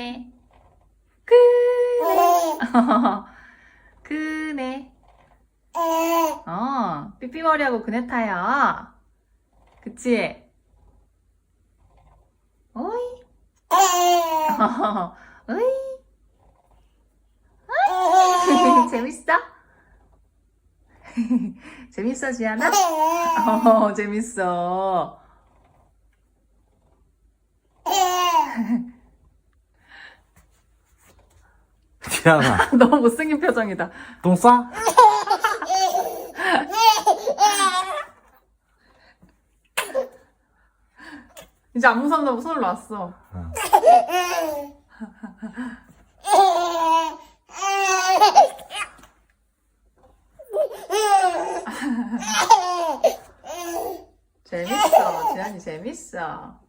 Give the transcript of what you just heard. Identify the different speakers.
Speaker 1: 그네. 그네. 그네. 어 삐삐머리하고 그네 타요. 그치? 오이. 오이. 재밌어? 재밌어, 지아나? 어, 재밌어.
Speaker 2: 지안아,
Speaker 1: 너무 못생긴 표정이다.
Speaker 2: 똥 싸?
Speaker 1: 이제 안 무섭다고 손을 놨어.
Speaker 2: 어.
Speaker 1: 재밌어. 지안이 재밌어.